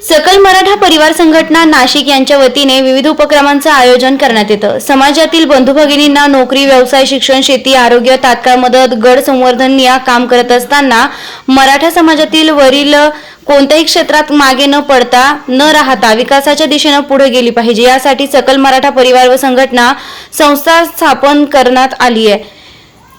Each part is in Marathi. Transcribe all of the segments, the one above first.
सकल मराठा परिवार संघटना नाशिक यांच्या वतीने विविध उपक्रमांचं आयोजन करण्यात येतं. समाजातील बंधू भगिनींना नोकरी व्यवसाय शिक्षण शेती आरोग्य तात्काळ मदत गड संवर्धन या काम करत असताना मराठा समाजातील वरील कोणत्याही क्षेत्रात मागे न पडता न राहता विकासाच्या दिशेनं पुढे गेली पाहिजे. यासाठी सकल मराठा परिवार व संघटना संस्था स्थापन करण्यात आली आहे.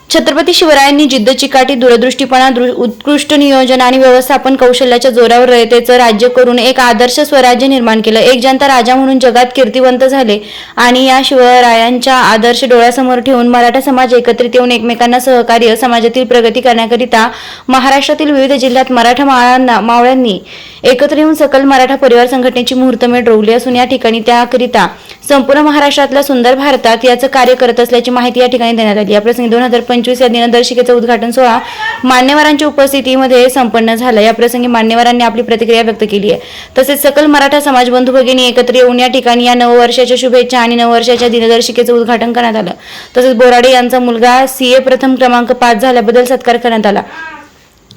छत्रपती शिवरायांनी जिद्द चिकाटी दूरदृष्टीपणा उत्कृष्ट नियोजन आणि व्यवस्थापन कौशल्याच्या जोरावर रयतेचं राज्य करून एक आदर्श स्वराज्य निर्माण केलं. एक जनता राजा म्हणून जगात कीर्तिवंत झाले आणि या शिवरायांच्या आदर्श डोळ्यासमोर ठेवून मराठा समाज एकत्रित येऊन एकमेकांना सहकार्य समाजातील प्रगती करण्याकरिता महाराष्ट्रातील विविध जिल्ह्यात मराठा माळांना मावळ्यांनी एकत्र येऊन सकल मराठा परिवार संघटनेची मुहूर्तमेढ रोवली असून या ठिकाणी त्याकरिता संपूर्ण महाराष्ट्रातल्या सुंदर भारतात याचं कार्य करत असल्याची माहिती या ठिकाणी देण्यात आली. याप्रसंगी दोन हजार पंचवीस या दिनदर्शिकेचं उद्घाटन सोहळा मान्यवरांच्या उपस्थितीमध्ये संपन्न झाला. या प्रसंगी मान्यवरांनी आपली प्रतिक्रिया व्यक्त केली आहे. तसेच सकल मराठा समाज बंधू भगिनी एकत्र येऊन या ठिकाणी या नववर्षाच्या शुभेच्छा आणि नववर्षाच्या दिनदर्शिकेचं उद्घाटन करण्यात आलं. तसेच बोराडे यांचा मुलगा सीए प्रथम क्रमांक पाच झाल्याबद्दल सत्कार करण्यात आला.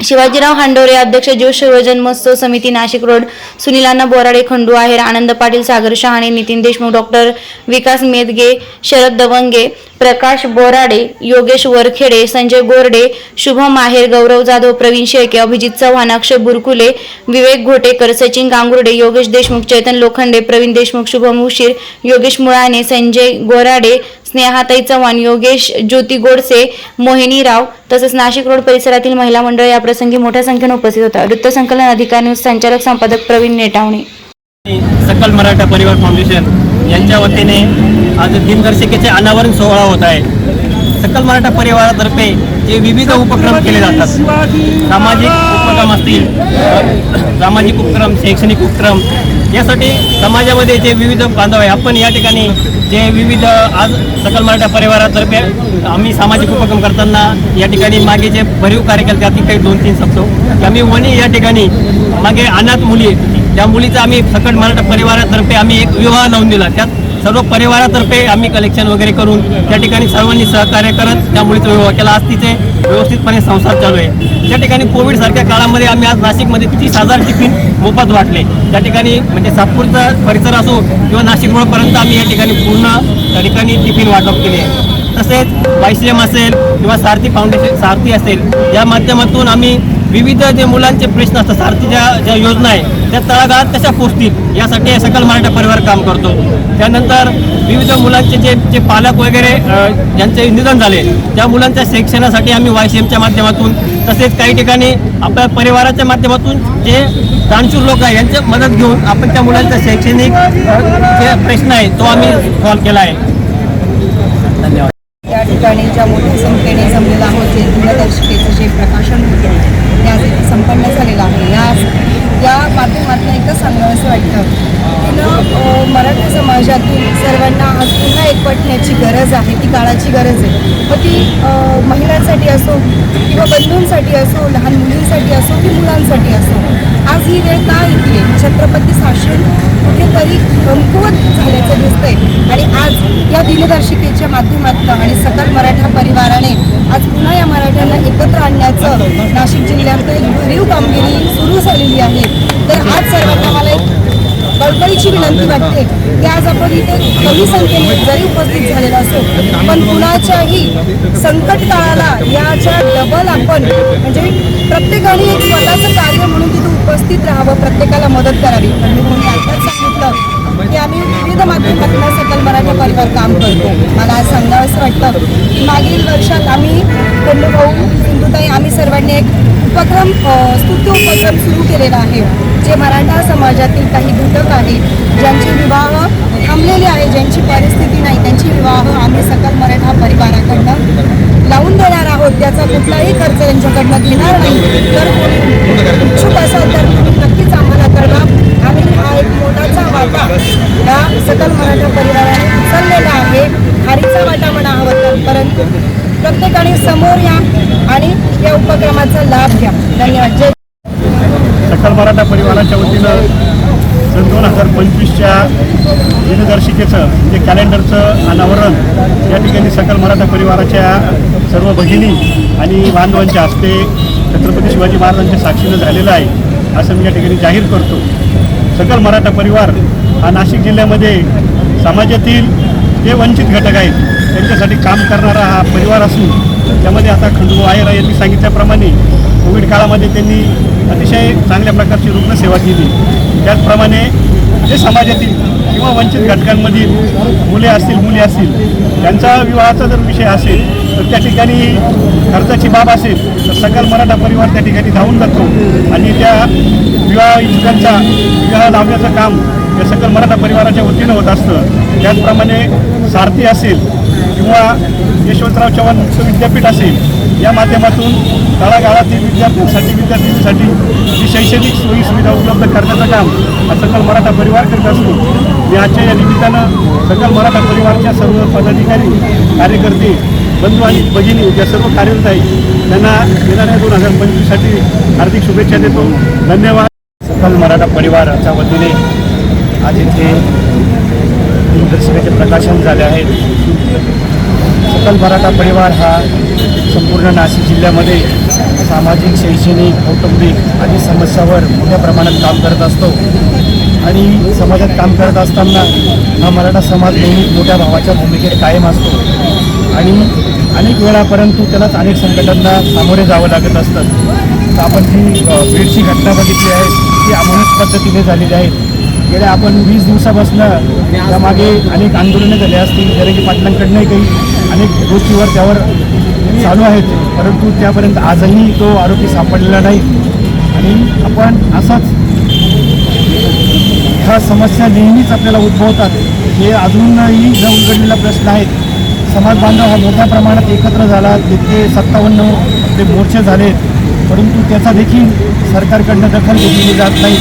शिवाजीराव हांडोरे अध्यक्ष जीव शिवजन महोत्सव समिती नाशिक रोड सुनीलांना बोराडे खंडू आहेर आनंद पाटील सागर शहाणे नितीन देशमुख डॉक्टर विकास मेदगे शरद दवंगे प्रकाश बोराडे योगेश वरखेडे संजय गोरडे शुभम आहेर गौरव जाधव प्रवीण शेळके अभिजित चव्हाण अक्षय बुरकुले विवेक घोटेकर सचिन गांगुर्डे योगेश देशमुख चैतन लोखंडे प्रवीण देशमुख शुभम उशीर योगेश मुळाने संजय गोराडे स्नेहाताई चव्हाण योगेश ज्योती गोडसे मोहिनी राव तसेच नाशिक रोड परिसरातील महिला मंडळ या प्रसंगी मोठ्या संख्येने उपस्थित होता वृत्तसंकलन अधिकारी न्यूज संचालक संपादक प्रवीण नेटावणे. सकल मराठा परिवार फाउंडेशन यांच्या वतीने आज दिनदर्शिकेचे अनावरण सोहळा होत आहे. सकल मराठा परिवारातर्फे जे विविध उपक्रम केले जातात. सामाजिक उपक्रम असतील सामाजिक उपक्रम शैक्षणिक उपक्रम यासाठी समाजामध्ये जे विविध बांधव आहे आपण या ठिकाणी जे विविध आज सकल मराठा परिवारातर्फे आम्ही सामाजिक उपक्रम करताना या ठिकाणी मागे जे भरीव कार्यकर्ते त्यातील काही दोन तीन शब्द आम्ही वणी या ठिकाणी मागे अनाथ मुली त्या मुलीचा आम्ही सकल मराठा परिवारातर्फे आम्ही एक विवाह लावून दिला. त्यात सर्व परिवारातर्फे आम्ही कलेक्शन वगैरे करून त्या ठिकाणी सर्वांनी सहकार्य करत त्यामुळे मुलीचा विवाह केला. आज तिथे व्यवस्थितपणे संसार चालू आहे. त्या ठिकाणी कोविड सारख्या काळामध्ये आम्ही आज नाशिकमध्ये तीस हजार टिफिन मोफत वाटले. त्या ठिकाणी म्हणजे सातपूरचा परिसर असो किंवा नाशिक रोडपर्यंत आम्ही या ठिकाणी पूर्ण त्या ठिकाणी टिफिन वाटप केले. तसेच वायसीएम असेल किंवा सारथी फाउंडेशन सारथी असेल या माध्यमातून आम्ही विविध जे मुलांचे प्रश्न असतात सारथीच्या ज्या योजना आहे त्या तळागाळात कशा पोचतील? यासाठी हे सकल मराठा परिवार काम करतो. त्यानंतर विविध मुलांचे जे जे पालक वगैरे ज्यांचे निधन झाले. त्या मुलांच्या शिक्षणासाठी आम्ही वाय सी एमच्या माध्यमातून तसेच काही ठिकाणी आपल्या परिवाराच्या माध्यमातून जे दानशूर लोक आहे यांची मदत घेऊन आपण त्या मुलांचा शैक्षणिक जे प्रश्न आहे तो आम्ही सॉल्व केला आहे. धन्यवाद. या ठिकाणी ज्या मोठ्या संख्येने जमलेलं आहोत जे दूरदर्शिकेचं जे प्रकाशन होतं ते आज इथे संपन्न झालेलं आहे या या माध्यमातून एकच सांगावं असं वाटतं. की मराठा समाजातील सर्वांना आज पुन्हा एकवटण्याची गरज आहे ती काळाची गरज आहे. मग ती महिलांसाठी असो किंवा बंधूंसाठी असो लहान मुलींसाठी असो की मुलांसाठी असो आज ही वेळ का छत्रपती शासन कुठेतरी कमकुवत झाल्याचं दिसतंय. आणि आज या दिनदर्शिकेच्या माध्यमातून आणि सकल मराठा परिवाराने आज पुन्हा या मराठ्यांना एकत्र आणण्याचं नाशिक जिल्ह्यात एक भरीव कामगिरी सुरू झालेली आहे. तर आज सर्वांना मला एक कळकळीची विनंती वाटते की आज आपण इथे कमी संख्येने जरी उपस्थित झालेलो असो पण कुणाच्याही संकट काळाला याच्या डबल आपण म्हणजे प्रत्येकाने एक स्वतःचं कार्य उपस्थित राहावं प्रत्येकाला मदत करावी. पण मी आताच सांगितलं की आम्ही विविध माध्यमातून सकल मराठा परिवार काम करतो. मला आज सांगावं असं वाटतं की मागील वर्षात आम्ही भाऊ सिंधुताई आम्ही सर्वांनी एक उपक्रम स्तुत्य उपक्रम सुरू केलेला आहे जे मराठा समाजातील काही घटक आहेत ज्यांचे विवाह थांबलेले आहे ज्यांची परिस्थिती नाही त्यांची विवाह आम्ही सकल मराठा परिवाराकडनं लावून देणार आहोत. त्याचा कुठलाही खर्च त्यांच्याकडनं घेणार नाही. तर कोणी इच्छुक असाल तर तुम्ही नक्कीच आम्हाला कळवा. आणि हा एक मोठाचा वाटा या सकल मराठा परिवाराने उचललेला आहे. हारीचा वाटा म्हणा हवं तर परंतु प्रत्येकाने समोर या आणि या उपक्रमाचा लाभ घ्या. धन्यवाद. जय सकल मराठा परिवाराच्या वतीनं सन दोन हजार पंचवीसच्या दिनदर्शिकेचं म्हणजे कॅलेंडरचं अनावरण या ठिकाणी सकल मराठा परिवाराच्या सर्व भगिनी आणि बांधवांच्या हस्ते छत्रपती शिवाजी महाराजांच्या साक्षीनं झालेलं आहे असं मी या ठिकाणी जाहीर करतो. सकल मराठा परिवार हा नाशिक जिल्ह्यामध्ये समाजातील जे वंचित घटक आहेत त्यांच्यासाठी काम करणारा हा परिवार असून त्यामध्ये आता खंडू आयरा यांनी सांगितल्याप्रमाणे कोविड काळामध्ये त्यांनी अतिशय चांगल्या प्रकारची रुग्णसेवा केली. त्याचप्रमाणे जे समाजातील किंवा वंचित घटकांमधील मुले असतील मुली असतील त्यांचा विवाहाचा जर विषय असेल तर त्या ठिकाणी खर्चाची बाब असेल तर सकल मराठा परिवार त्या ठिकाणी धावून जातो आणि त्या विवाह इच्छुकांचा विवाह लावण्याचं काम या सकल मराठा परिवाराच्या वतीनं होत असतं. त्याचप्रमाणे सारथी असेल किंवा यशवंतराव चव्हाण मुक्त विद्यापीठ असेल या माध्यमातून तळागाळातील विद्यार्थ्यांसाठी विद्यार्थ्यांसाठी जी शैक्षणिक सोयी सुविधा उपलब्ध करण्याचं काम हा सकल मराठा परिवार करत असतो. मी आजच्या या निमित्तानं सकल मराठा परिवारच्या सर्व पदाधिकारी कार्यकर्ते बंधू आणि भगिनी ज्या सर्व कार्यरत आहेत त्यांना येणाऱ्या दोन हजार पंचवीससाठी हार्दिक शुभेच्छा देतो. धन्यवाद. सकल मराठा परिवाराच्या वतीने आज इथे दिनदर्शिकेचे प्रकाशन झाले आहे सकल मराठा परिवार हा संपूर्ण नाशिक जिल्ह्यामध्ये सामाजिक शैक्षणिक कौटुंबिक आदी समस्यावर मोठ्या प्रमाणात काम करत असतो. आणि समाजात काम करत असताना हा मराठा समाज नेहमी मोठ्या भावाच्या भूमिकेत कायम असतो. आणि अनेक वेळा परंतु त्यालाच अनेक संकटांना सामोरे जावं लागत असतं. तर आपण जी बीडची घटना बघितली आहे. ती आमूनच पद्धतीने झालेली आहे. गेल्या आपण वीस दिवसापासून त्यामागे अनेक आंदोलनं झाली असतील जरंगी पाटलांकडनंही काही अनेक गोष्टीवर त्यावर चालू आहेत. परंतु त्यापर्यंत आजही तो आरोपी सापडलेला नाही. आणि आपण असाच ह्या समस्या नेहमीच आपल्याला उद्भवतात. हे अजूनही न उलगडलेला प्रश्न आहेत समाज बांधव हा मोठ्या प्रमाणात एकत्र झाला तिथे सत्तावन्न आपले मोर्चे झालेत. परंतु त्याचा देखील सरकारकडनं दखल घेतली जात नाही.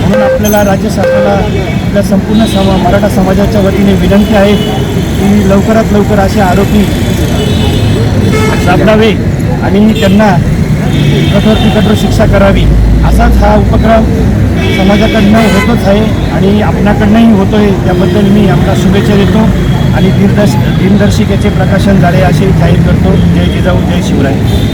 म्हणून आपल्याला राज्य शासनाला आपल्या संपूर्ण समा मराठा समाजाच्या वतीने विनंती आहे की लवकरात लवकर असे आरोपी सापडावे आणि त्यांना कठोर कठोर शिक्षा करावी. असाच हा उपक्रम समाजाकडनं होतोच आहे आणि आपणाकडनंही होतोय. त्याबद्दल मी आपला शुभेच्छा देतो आणि दिनदर्श दिनदर्शिकेचे प्रकाशन झाले असे जाहीर करतो. जय जिजाऊ जय शिवराय.